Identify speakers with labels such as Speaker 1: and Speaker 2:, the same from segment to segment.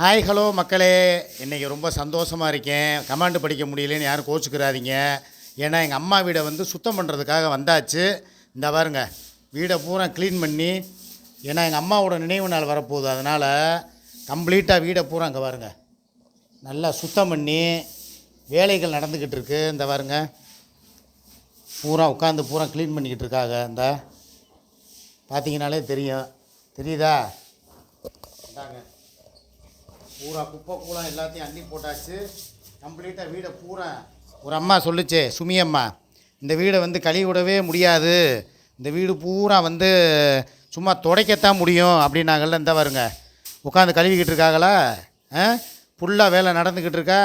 Speaker 1: Hi hello மக்களே. இன்றைக்கி ரொம்ப சந்தோஷமாக இருக்கேன். கமாண்டு படிக்க முடியலன்னு யாரும் கோச்சுக்கிறாதீங்க. ஏன்னா எங்கள் அம்மா வீடை வந்து சுத்தம் பண்ணுறதுக்காக வந்தாச்சு. இந்த பாருங்க வீடை பூரா க்ளீன் பண்ணி ஏன்னா எங்கள் அம்மாவோட நினைவு நாள் வரப்போகுது. அதனால் கம்ப்ளீட்டாக வீடை பூரா அங்கே பாருங்க. நல்லா சுத்தம் பண்ணி வேலைகள் நடந்துக்கிட்டு இருக்கு. இந்த பாருங்க பூரா உட்காந்து பூரா க்ளீன் பண்ணிக்கிட்டு இருக்காங்க. இந்த பார்த்தீங்கனாலே தெரியும். தெரியுதா? இந்தாங்க. பூரா குப்பை கூலம் எல்லாத்தையும் அள்ளி போட்டாச்சு. கம்ப்ளீட்டாக வீடை பூரா ஒரு அம்மா சொல்லுச்சே சுமி அம்மா இந்த வீடை வந்து கழுவி விடவே முடியாது. இந்த வீடு பூரா வந்து சும்மா துடைக்கத்தான் முடியும் அப்படின்னாங்கள்ல இந்த வருங்க உட்காந்து கழுவிக்கிட்டு இருக்காங்களா? ஆ? ஃபுல்லாக வேலை நடந்துக்கிட்டு இருக்கா?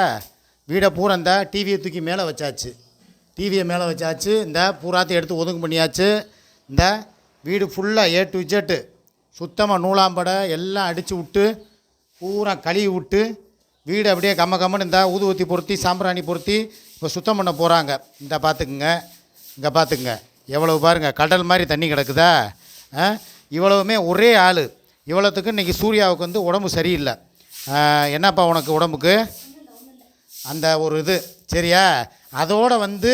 Speaker 1: வீடை பூரா இந்த டிவியை தூக்கி மேலே வச்சாச்சு. டிவியை மேலே வச்சாச்சு இந்த பூராத்தையும் எடுத்து ஒதுங்கு பண்ணியாச்சு. இந்த வீடு ஃபுல்லாக ஏ டு ஜெட்டு சுத்தமாக நூலாம்படை எல்லாம் அடித்து விட்டு பூரா கழுவி விட்டு வீடு அப்படியே கம்ம கம்மன்னு இந்த ஊதுவத்தி பொருத்தி சாம்பிராணி பொருத்தி இப்போ சுத்தம் பண்ண போகிறாங்க இந்த பார்த்துக்குங்க இங்கே பார்த்துக்குங்க எவ்வளவு பாருங்கள் கடல் மாதிரி தண்ணி கிடக்குதா? இவ்வளவுமே ஒரே ஆள். இவ்வளோத்துக்கு இன்றைக்கி சூர்யாவுக்கு வந்து உடம்பு சரியில்லை. என்னப்பா உனக்கு உடம்புக்கு? அந்த ஒரு இது. சரியா? அதோட வந்து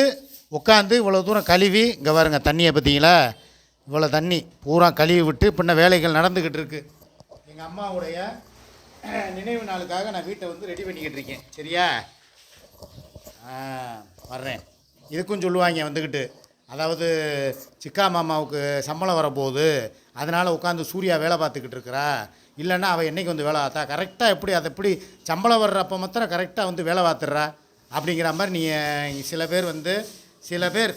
Speaker 1: உட்காந்து இவ்வளோ தூரம் கழுவி இங்கே பாருங்க தண்ணியை பார்த்தீங்களா இவ்வளோ தண்ணி. பூரா கழுவி விட்டு பின்ன வேலைகள் நடந்துக்கிட்டு இருக்குது எங்கள் அம்மாவுடைய நினைவு நாளுக்காக நான் வீட்டை வந்து ரெடி பண்ணிக்கிட்டு இருக்கேன். சரியா? வர்றேன். இதுக்கும் சொல்லுவாங்க வந்துக்கிட்டு. அதாவது சிக்கா மாமாவுக்கு சம்பளம் வரப்போகுது. அதனால் உட்காந்து சூர்யா வேலை பார்த்துக்கிட்டு இருக்கிறா. இல்லைன்னா அவள் என்னைக்கு வந்து வேலை பார்த்தா? கரெக்டாக எப்படி அதை எப்படி சம்பளம் வர்றப்போ மாத்திரம் கரெக்டாக வந்து வேலை பார்த்துட்றா? அப்படிங்கிற மாதிரி நீ சில பேர் வந்து சில பேர்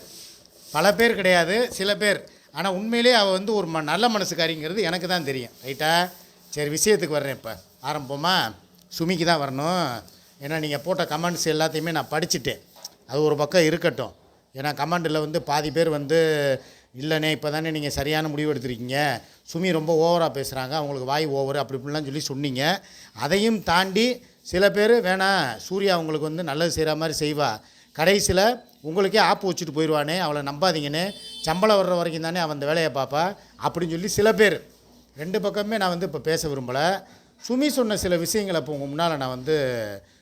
Speaker 1: பல பேர் கிடையாது சில பேர். ஆனால் உண்மையிலே அவள் வந்து ஒரு ம நல்ல மனசுக்காரிங்கிறது எனக்கு தான் தெரியும். ரைட்டா சரி விஷயத்துக்கு வர்றேன் இப்போ. ஆரம்பமா சுமிக்கு தான் வரணும். ஏன்னா நீங்கள் போட்ட கமெண்ட்ஸ் எல்லாத்தையுமே நான் படிச்சுட்டேன். அது ஒரு பக்கம் இருக்கட்டும். ஏன்னா கமெண்டில் வந்து பாதி பேர் வந்து இல்லைண்ணே இப்போ தானே நீங்கள் சரியான முடிவு எடுத்திருக்கீங்க. சுமி ரொம்ப ஓவராக பேசுகிறாங்க அவங்களுக்கு வாய் ஓவர் அப்படி இப்படிலாம் சொல்லி சொன்னீங்க. அதையும் தாண்டி சில பேர் வேணாம் சூர்யா உங்களுக்கு வந்து நல்லது செய்கிற மாதிரி செய்வா. கடைசியில் உங்களுக்கே ஆப்பு வச்சுட்டு போயிடுவானே அவளை நம்பாதீங்கன்னு சம்பளம் வர்ற வரைக்கும் தானே அவன் அந்த வேலையை பார்ப்பா. அப்படின்னு சொல்லி சில பேர். ரெண்டு பக்கமே நான் வந்து இப்போ பேச விரும்பலை. சுமி சொன்ன சில விஷயங்களை இப்போ உங்கள் முன்னால் நான் வந்து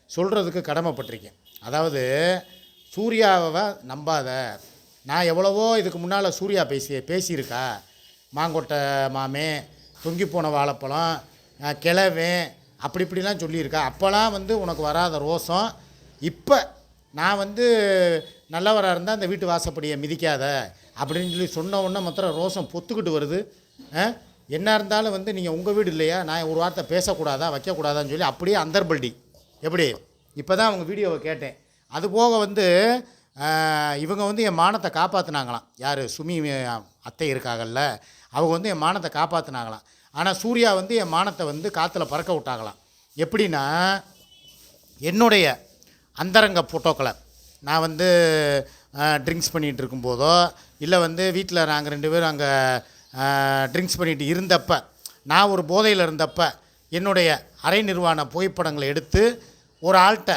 Speaker 1: சொல்கிறதுக்கு கடமைப்பட்டிருக்கேன். அதாவது சூர்யாவை நம்பாத நான் எவ்வளவோ இதுக்கு முன்னால் சூர்யா பேசி பேசியிருக்கா. மாங்கொட்டை மாமே தொங்கி போன வாழைப்பழம் அஹ், கிழவன் அப்படி இப்படிலாம் சொல்லியிருக்கா. அப்போல்லாம் வந்து உனக்கு வராத ரோசம். இப்போ நான் வந்து நல்லவராக இருந்தால் அந்த வீட்டு வாசப்படியை மிதிக்காத அப்படின்னு சொல்லி சொன்ன உடனே மாத்திரம் ரோசம் பொத்துக்கிட்டு வருது. என்ன இருந்தாலும் வந்து நீங்கள் உங்கள் வீடு இல்லையா? நான் ஒரு வார்த்தை பேசக்கூடாதா? வைக்கக்கூடாதான்னு சொல்லி அப்படியே அந்தர்பல்டி. எப்படி? இப்போ தான் அவங்க வீடியோவை கேட்டேன். அது போக வந்து இவங்க வந்து என் மானத்தை காப்பாற்றினாங்களாம் யார்? சுமி அத்தை இருக்காங்கல்ல. அவங்க வந்து என் மானத்தை காப்பாற்றினாங்களாம் ஆனால் சூர்யா வந்து என் மானத்தை வந்து காற்றுல பறக்க விட்டாங்களாம். எப்படின்னா என்னுடைய அந்தரங்க ஃபோட்டோக்களை நான் வந்து ட்ரிங்க்ஸ் பண்ணிகிட்டு இருக்கும்போதோ இல்லை வந்து வீட்டில் நாங்கள் ரெண்டு பேரும் அங்கே ட்ரிங்க்ஸ் பண்ணிட்டு இருந்தப்ப நான் ஒரு போதையில் இருந்தப்ப என்னுடைய அரை நிர்வாண புகைப்படங்களை எடுத்து ஒரு ஆள்கிட்ட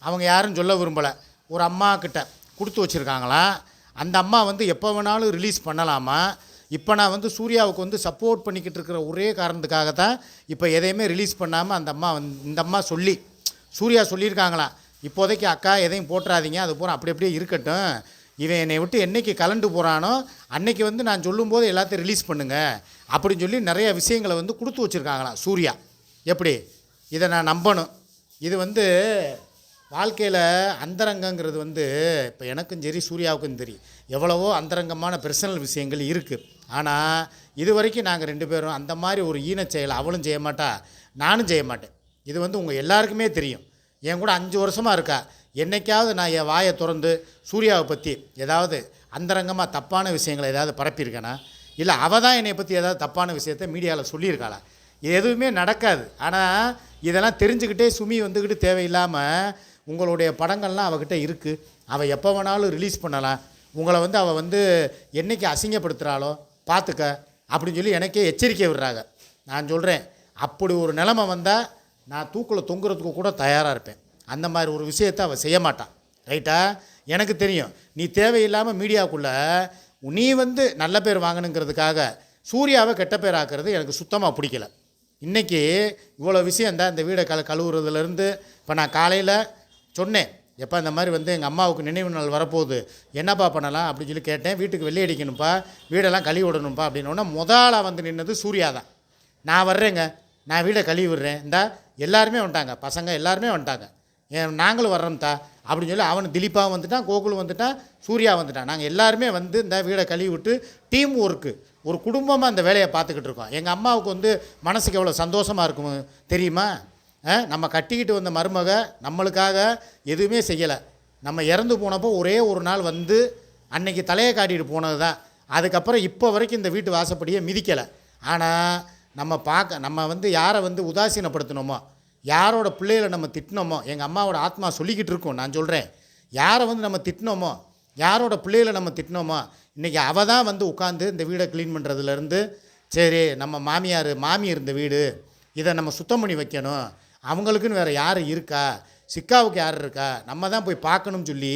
Speaker 1: அவங்க யாரும் சொல்ல விரும்பலை ஒரு அம்மாக்கிட்ட கொடுத்து வச்சுருக்காங்களாம் அந்த அம்மா வந்து எப்போ வேணாலும் ரிலீஸ் பண்ணலாமா? இப்போ நான் வந்து சூர்யாவுக்கு வந்து சப்போர்ட் பண்ணிக்கிட்டு இருக்கிற ஒரே காரணத்துக்காக தான் இப்போ எதையுமே ரிலீஸ் பண்ணாமல் அந்த அம்மா வந்து இந்த அம்மா சொல்லி சூர்யா சொல்லியிருக்காங்களாம் இப்போதைக்கு அக்கா எதையும் போட்டுறாதீங்க அது பூரா அப்படி அப்படியே இருக்கட்டும். இவன் என்னை விட்டு என்னைக்கு கலண்டு போகிறானோ அன்னைக்கு வந்து நான் சொல்லும்போது எல்லாத்தையும் ரிலீஸ் பண்ணுங்கள் அப்படின்னு சொல்லி நிறைய விஷயங்களை வந்து கொடுத்து வச்சுருக்காங்களாம் சூர்யா. எப்படி? இதை நான் நம்பணும். இது வந்து வாழ்க்கையில் அந்தரங்கங்கிறது வந்து இப்போ எனக்கும் சரி சூர்யாவுக்கும் தெரியும் எவ்வளவோ அந்தரங்கமான பர்சனல் விஷயங்கள் இருக்குது ஆனால் இது வரைக்கும் நாங்கள் ரெண்டு பேரும் அந்த மாதிரி ஒரு ஈனச் செயலை அவளும் செய்ய மாட்டா நானும் செய்ய மாட்டேன். இது வந்து உங்கள் எல்லாருக்குமே தெரியும். என் கூட அஞ்சு வருஷமாக இருக்கா. என்னைக்காவது நான் என் வாயை திறந்து சூர்யாவை பற்றி ஏதாவது அந்தரங்கமாக தப்பான விஷயங்களை ஏதாவது பரப்பியிருக்கேனா? இல்லை அவள் தான் என்னை பற்றி ஏதாவது தப்பான விஷயத்த மீடியாவில் சொல்லியிருக்காளா? இது எதுவுமே நடக்காது. ஆனால் இதெல்லாம் தெரிஞ்சுக்கிட்டே சுமி வந்துக்கிட்டு தேவையில்லாமல் உங்களுடைய படங்கள்லாம் அவகிட்ட இருக்குது அவள் எப்போ வேணாலும் ரிலீஸ் பண்ணலாம். உங்களை வந்து அவள் வந்து என்னைக்கு அசிங்கப்படுத்துகிறாளோ பார்த்துக்க அப்படின்னு சொல்லி எனக்கே எச்சரிக்கை விடுறாங்க. நான் சொல்கிறேன் அப்படி ஒரு நிலமை வந்தால் நான் தூக்கில் தொங்குறதுக்கு கூட தயாராக இருப்பேன். அந்த மாதிரி ஒரு விஷயத்தை அவள் செய்ய மாட்டான் ரைட்டா எனக்கு தெரியும். நீ தேவையில்லாமல் மீடியாவுக்குள்ளே நீ வந்து நல்ல பேர் வாங்கணுங்கிறதுக்காக சூர்யாவை கெட்ட பேர் ஆக்குறது எனக்கு சுத்தமாக பிடிக்கல. இன்றைக்கி இவ்வளோ விஷயம் தான் இந்த வீடை கழு கழுவுறதுலேருந்து இப்போ நான் காலையில் சொன்னேன். எப்போ இந்த மாதிரி வந்து எங்கள் அம்மாவுக்கு நினைவு நாள் வரப்போகுது. என்னப்பா பண்ணலாம் அப்படின்னு சொல்லி கேட்டேன். வீட்டுக்கு வெள்ளை அடிக்கணும்ப்பா. வீடெல்லாம் கழுவி விடணும்ப்பா அப்படின்னோடனே முதலாக வந்து நின்னது சூர்யா தான். நான் வர்றேங்க. நான் வீடை கழுவி விடுறேன். இந்தா எல்லாருமே வந்துட்டாங்க. பசங்க எல்லாருமே வந்துட்டாங்க. ஏன் நாங்களும் வர்றோம்தா அப்படின்னு சொல்லி அவன் திலீப்பாவும் வந்துட்டான் கோகுலும் வந்துட்டான் சூர்யா வந்துட்டான். நாங்கள் எல்லாருமே வந்து இந்த வீடை கழுவி விட்டு டீம் ஒர்க்கு ஒரு குடும்பமாக அந்த வேலையை பார்த்துக்கிட்டு இருக்கோம். எங்கள் அம்மாவுக்கு வந்து மனசுக்கு எவ்வளோ சந்தோஷமாக இருக்கும் தெரியுமா? நம்ம கட்டிக்கிட்டு வந்த மருமக நம்மளுக்காக எதுவுமே செய்யலை. நம்ம இறந்து போனப்போ ஒரே ஒரு நாள் வந்து அன்னைக்கு தலையை காட்டிட்டு போனது தான் அதுக்கப்புறம் இப்போ வரைக்கும் இந்த வீட்டு வாசப்படியே மிதிக்கலை. ஆனால் நம்ம பார்க்க நம்ம வந்து யாரை வந்து உதாசீனப்படுத்தினோமோ யாரோட பிள்ளைகளை நம்ம திட்டினோமோ எங்கள் அம்மாவோட ஆத்மா சொல்லிக்கிட்டு இருக்கோம் நான் சொல்கிறேன் யாரை வந்து நம்ம திட்டினோமோ யாரோட பிள்ளைகளை நம்ம திட்டினோமோ இன்றைக்கி அவள் தான் வந்து உட்காந்து இந்த வீடை க்ளீன் பண்ணுறதுலேருந்து சரி நம்ம மாமியார் மாமி இருந்த வீடு இதை நம்ம சுத்தம் பண்ணி வைக்கணும். அவங்களுக்குன்னு வேறு யார் இருக்கா? சிக்காவுக்கு யார் இருக்கா? நம்ம தான் போய் பார்க்கணும்னு சொல்லி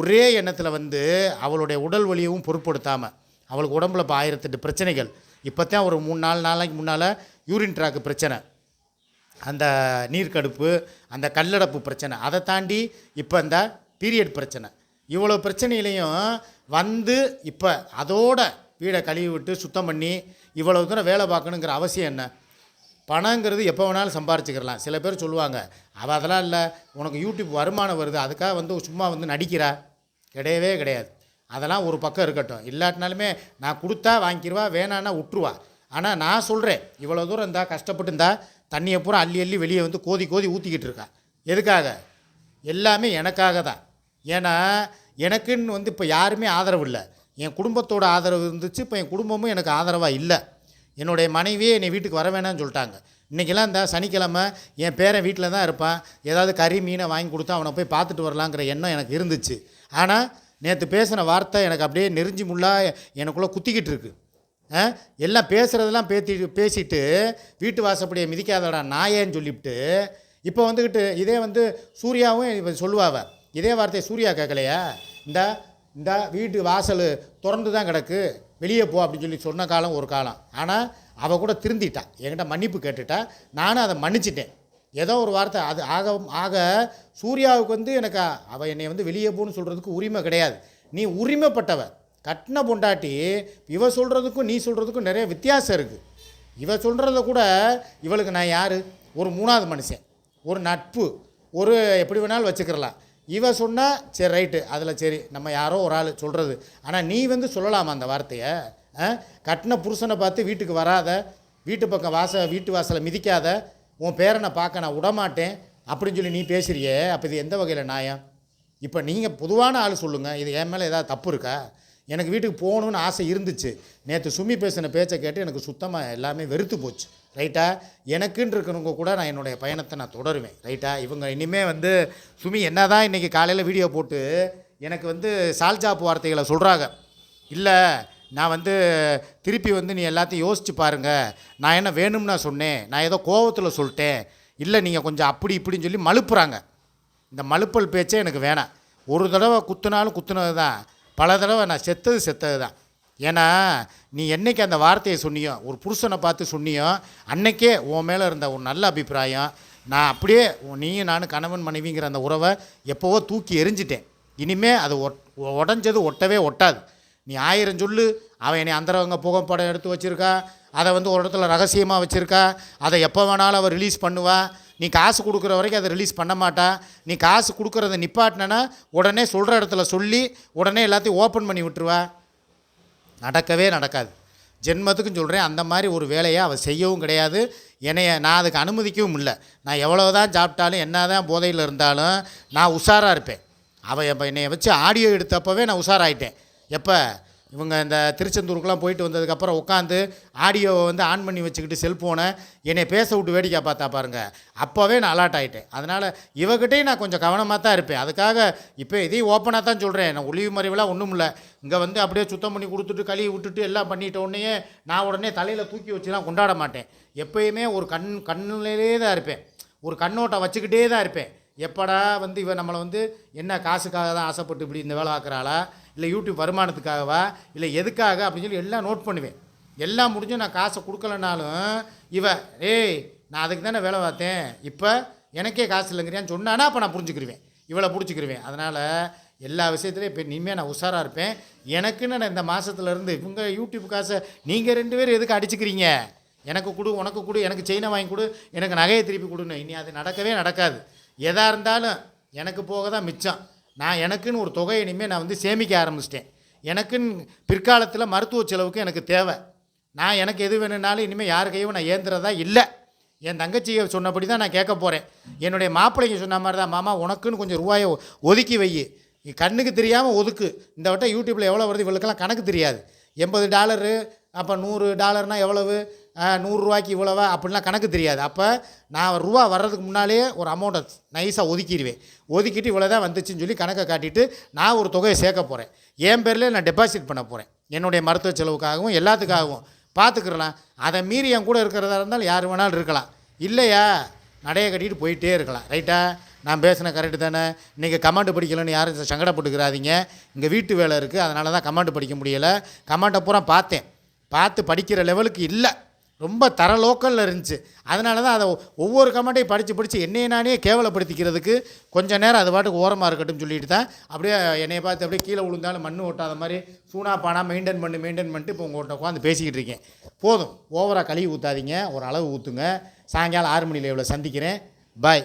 Speaker 1: ஒரே எண்ணத்தில் வந்து அவளுடைய உடல் வலியவும் பொருட்படுத்தாமல் அவளுக்கு உடம்புல இப்போ ஆயிரத்தெட்டு பிரச்சனைகள். இப்போ தான் ஒரு மூணு நாலு நாளைக்கு முன்னால் யூரின் ட்ராக்கு பிரச்சனை. அந்த நீர்க்கடுப்பு அந்த கல்லடப்பு பிரச்சனை. அதை தாண்டி இப்போ இந்த பீரியட் பிரச்சனை. இவ்வளோ பிரச்சனையிலையும் வந்து இப்போ அதோட வீடை கழுவி விட்டு சுத்தம் பண்ணி இவ்வளோ தூரம் வேலை பார்க்கணுங்கிற அவசியம் என்ன? பணங்கிறது எப்போ வேணாலும் சம்பாரிச்சுக்கிறலாம் சில பேர் சொல்லுவாங்க அவள் அதெல்லாம் இல்லை. உனக்கு யூடியூப் வருமானம் வருது. அதுக்காக வந்து சும்மா வந்து நடிக்கிறா. கிடையவே கிடையாது. அதெல்லாம் ஒரு பக்கம் இருக்கட்டும். இல்லாட்டினாலுமே நான் கொடுத்தா வாங்கிடுவா வேணான்னா விட்டுருவா. ஆனால் நான் சொல்கிறேன் இவ்வளோ தூரம் இருந்தால் கஷ்டப்பட்டு இருந்தால் தண்ணியை பூரா அள்ளி அள்ளி வெளியே வந்து கோதி கோதி ஊற்றிக்கிட்டு இருக்கா. எதுக்காக? எல்லாமே எனக்காக தான். ஏன்னா எனக்குன்னு வந்து இப்போ யாருமே ஆதரவு இல்லை. என் குடும்பத்தோட ஆதரவு இருந்துச்சு இப்போ என் குடும்பமும் எனக்கு ஆதரவாக இல்லை. என்னுடைய மனைவியே என்னை வீட்டுக்கு வர வேணாம்னு சொல்லிட்டாங்க. இன்றைக்கெல்லாம் இந்த சனிக்கிழமை என் பேரன் வீட்டில் தான் இருப்பான். ஏதாவது கறி மீனை வாங்கி கொடுத்தா அவனை போய் பார்த்துட்டு வரலாங்கிற எண்ணம் எனக்கு இருந்துச்சு. ஆனால் நேற்று பேசின வார்த்தை எனக்கு அப்படியே நெறிஞ்சி முள்ளா எனக்குள்ளே குத்திக்கிட்டு இருக்குது எல்லாம் பேசுகிறதெல்லாம் பேத்தி பேசிட்டு வீட்டு வாசப்படியை மிதிக்காதடா நாயேன்னு சொல்லிவிட்டு இப்போ வந்துக்கிட்டு இதே வந்து சூர்யாவும் இப்போ சொல்லுவாவ இதே வார்த்தையை சூர்யா கேட்கலையா? இந்த இந்த வீட்டு வாசல் திறந்து தான் கிடக்கு வெளியே போ அப்படின்னு சொல்லி சொன்ன காலம் ஒரு காலம். ஆனால் அவள் கூட திருந்திட்டா. என்கிட்ட மன்னிப்பு கேட்டுட்டா. நானும் அதை மன்னிச்சிட்டேன். ஏதோ ஒரு வார்த்தை அது ஆக ஆக சூர்யாவுக்கு வந்து எனக்கு அவள் என்னை வந்து வெளியே போன்னு சொல்கிறதுக்கு உரிமை கிடையாது. நீ உரிமைப்பட்டவ. கட்டின பொண்டாட்டி இவ சொல்கிறதுக்கும் நீ சொல்கிறதுக்கும் நிறைய வித்தியாசம் இருக்குது இவ சொல்கிறத கூட இவளுக்கு நான் யார்? ஒரு மூணாவது மனுஷன் ஒரு நட்பு ஒரு எப்படி வேணாலும் வச்சுக்கிறலாம். இவ சொன்னால் சரி ரைட்டு அதில் சரி நம்ம யாரோ ஒரு ஆள் சொல்கிறது ஆனால் நீ வந்து சொல்லலாமா அந்த வார்த்தையை? ஆ? கட்டின புருஷனை பார்த்து வீட்டுக்கு வராத வீட்டு பக்கம் வாச வீட்டு வாசலை மிதிக்காத உன் பேரனை பார்க்க நான் விடமாட்டேன் அப்படின்னு சொல்லி நீ பேசுறியே அப்போ இது எந்த வகையில் நியாயம்? இப்போ நீங்கள் பொதுவான ஆள் சொல்லுங்கள் இது என் மேலே ஏதாவது தப்பு இருக்கா? எனக்கு வீட்டுக்கு போகணுன்னு ஆசை இருந்துச்சு. நேற்று சுமி பேசின பேச்சை கேட்டு எனக்கு சுத்தமாக எல்லாமே வெறுத்து போச்சு. ரைட்டா? எனக்குன்னு இருக்கிறவங்க கூட நான் என்னுடைய பயணத்தை நான் தொடருவேன். ரைட்டா? இவங்க இனிமேல் வந்து சுமி என்ன தான் இன்றைக்கி காலையில் வீடியோ போட்டு எனக்கு வந்து சால்ஜாப் வார்த்தைகளை சொல்கிறாங்க இல்லை நான் வந்து திருப்பி வந்து நீ எல்லாத்தையும் யோசிச்சு பாருங்கள் நான் என்ன வேணும்னா சொன்னேன். நான் ஏதோ கோவத்தில் சொல்லிட்டேன். இல்லை நீங்கள் கொஞ்சம் அப்படி இப்படின்னு சொல்லி மழுப்புறாங்க. இந்த மழுப்பல் பேச்சே எனக்கு வேணாம். ஒரு தடவை குத்துனாலும் குத்துனது தான் பல தடவை நான் செத்தது செத்தது தான். ஏன்னா நீ என்னைக்கு அந்த வார்த்தையை சொன்னியோ ஒரு புருஷனை பார்த்து சொன்னியோ அன்னைக்கே உன் மேலே இருந்த ஒரு நல்ல அபிப்பிராயம் நான் அப்படியே நீயும் நானும் கணவன் மனைவிங்கிற அந்த உறவை எப்போவோ தூக்கி எரிஞ்சிட்டேன் இனிமேல் அது ஒட் உடஞ்சது ஒட்டவே ஒட்டாது. நீ ஆயிரம் சொல்லு அவன் என்னை அந்தரவங்க புகைப்படம் எடுத்து வச்சுருக்கா அதை வந்து ஒரு இடத்துல ரகசியமாக வச்சுருக்கா அதை எப்போ வேணாலும் அவள் ரிலீஸ் பண்ணுவா நீ காசு கொடுக்குற வரைக்கும் அதை ரிலீஸ் பண்ண மாட்டா. நீ காசு கொடுக்குறத நிப்பாட்டினா உடனே சொல்கிற இடத்துல சொல்லி உடனே எல்லாத்தையும் ஓப்பன் பண்ணி விட்டுருவா. நடக்கவே நடக்காது. ஜென்மத்துக்கும் சொல்கிறேன் அந்த மாதிரி ஒரு வேலையை அவள் செய்யவும் கிடையாது. என்னைய நான் அதுக்கு அனுமதிக்கவும் இல்லை. நான் எவ்வளோ தான் சாப்பிட்டாலும் என்ன தான் போதையில் இருந்தாலும் நான் உஷாராக இருப்பேன். அவள் என்னை வச்சு ஆடியோ எடுத்தப்பவே நான் உஷாராயிட்டேன். எப்போ? இவங்க இந்த திருச்செந்தூருக்குலாம் போயிட்டு வந்ததுக்கப்புறம் உட்காந்து ஆடியோவை வந்து ஆன் பண்ணி வச்சுக்கிட்டு செல்ஃபோனை என்னை பேச விட்டு வேடிக்கை பார்த்தா பாருங்கள் அப்போவே நான் அலாட் ஆகிட்டேன் அதனால் இவகிட்டையும் நான் கொஞ்சம் கவனமாக தான் இருப்பேன். அதுக்காக இப்போ இதையும் ஓப்பனாக தான் சொல்கிறேன் நான் ஒளிவு மறைவெலாம் ஒன்றும் இல்லை. இங்கே வந்து அப்படியே சுத்தம் பண்ணி கொடுத்துட்டு கழுவி விட்டுட்டு எல்லாம் பண்ணிட்ட உடனே நான் உடனே தலையில் தூக்கி வச்சுலாம் கொண்டாட மாட்டேன். எப்பயுமே ஒரு கண் கண்ணிலே தான் இருப்பேன். ஒரு கண்ணோட்டம் வச்சுக்கிட்டே தான் இருப்பேன். எப்படா வந்து இவன் நம்மளை வந்து என்ன காசுக்காக தான் ஆசைப்பட்டு இப்படி இந்த வேலை பார்க்குறாளா? இல்லை யூடியூப் வருமானத்துக்காகவா இல்லை எதுக்காக அப்படின்னு சொல்லி எல்லாம் நோட் பண்ணுவேன். எல்லாம் முடிஞ்சும் நான் காசை கொடுக்கலனாலும் இவ ஏய் நான் அதுக்கு தானே வேலை பார்த்தேன். இப்போ எனக்கே காசு இல்லைங்கிறியான்னு சொன்னானா அப்போ நான் புரிஞ்சுக்கிருவேன். இவளை பிடிச்சிக்கிருவேன். அதனால் எல்லா விஷயத்துலையும் இப்போ இனிமேல் நான் உஷாராக இருப்பேன். எனக்குன்னு நான் இந்த மாதத்துலேருந்து இவங்க யூடியூப் காசை நீங்கள் ரெண்டு பேரும் எதுக்கு அடிச்சுக்கிறீங்க? எனக்கு கொடு உனக்கு கொடு எனக்கு செயினை வாங்கி கொடு எனக்கு நகையை திருப்பி கொடுன்னு. இனி அது நடக்கவே நடக்காது. எதாக இருந்தாலும் எனக்கு போக தான் மிச்சம். நான் எனக்குன்னு ஒரு தொகையை இனிமேல் நான் வந்து சேமிக்க ஆரம்பிச்சிட்டேன். எனக்குன்னு பிற்காலத்தில் மருத்துவ செலவுக்கு எனக்கு தேவை. நான் எனக்கு எது வேணும்னாலும் இனிமேல் யார் கையும் நான் ஏந்துறதா இல்லை. என் தங்கச்சியை சொன்னபடி தான் நான் கேட்க போகிறேன் என்னுடைய மாப்பிள்ளைங்க சொன்ன மாதிரி தான் மாமா உனக்குன்னு கொஞ்சம் ரூபாயை ஒதுக்கி வை கண்ணுக்கு தெரியாமல் ஒதுக்கு. இந்த வட்டம் யூடியூப்பில் எவ்வளோ வருது இவளுக்கெல்லாம் கணக்கு தெரியாது. எண்பது டாலரு அப்போ நூறு டாலர்னால் எவ்வளவு? நூறுரூவாய்க்கு இவ்வளவா? அப்படிலாம் கணக்கு தெரியாது. அப்போ நான் ரூபா வர்றதுக்கு முன்னாலேயே ஒரு அமௌண்ட்டை நைஸாக ஒதுக்கிடுவேன். ஒதுக்கிட்டு இவ்வளோ தான் வந்துச்சுன்னு சொல்லி கணக்கை காட்டிட்டு நான் ஒரு தொகையை சேர்க்க போகிறேன் என் பேரில் நான் டெபாசிட் பண்ண போகிறேன் என்னுடைய மருத்துவ செலவுக்காகவும் எல்லாத்துக்காகவும். பார்த்துக்கிறலாம் அதை மீறி என் கூட இருக்கிறதா இருந்தாலும் யார் வேணாலும் இருக்கலாம். இல்லையா? நடைய கட்டிட்டு போயிட்டே இருக்கலாம். ரைட்டா நான் பேசின கரெக்டு தானே? நீங்கள் கமாண்டு படிக்கலைன்னு யாரும் சங்கடப்பட்டுக்கிறாதீங்க. இங்கே வீட்டு வேலை இருக்குது அதனால தான் கமாண்டு படிக்க முடியலை. கமாண்டை பூரா பார்த்தேன். பார்த்து படிக்கிற லெவலுக்கு இல்லை. ரொம்ப தர லோக்கலில் இருந்துச்சு. அதனால தான் அதை ஒவ்வொரு கமெண்ட்டையும் படித்து படித்து என்னையை நானே கேவலப்படுத்திக்கிறதுக்கு கொஞ்ச நேரம் அது பாட்டுக்கு ஓரமாக இருக்கட்டும் சொல்லிட்டு தான் அப்படியே என்னை பார்த்து அப்படியே கீழே விழுந்தாலும் மண் ஒட்டாத மாதிரி சூனா பானா மெயின்டைன் பண்ணி மெயின்டைன் பண்ணிட்டு இப்போ உங்கள்கிட்ட உட்காந்து பேசிக்கிட்டு இருக்கேன். போதும். ஓவராக கழுவி ஊற்றாதீங்க ஒரு அளவு ஊற்றுங்க சாயங்காலம் ஆறு மணி லைவில் சந்திக்கிறேன். பாய்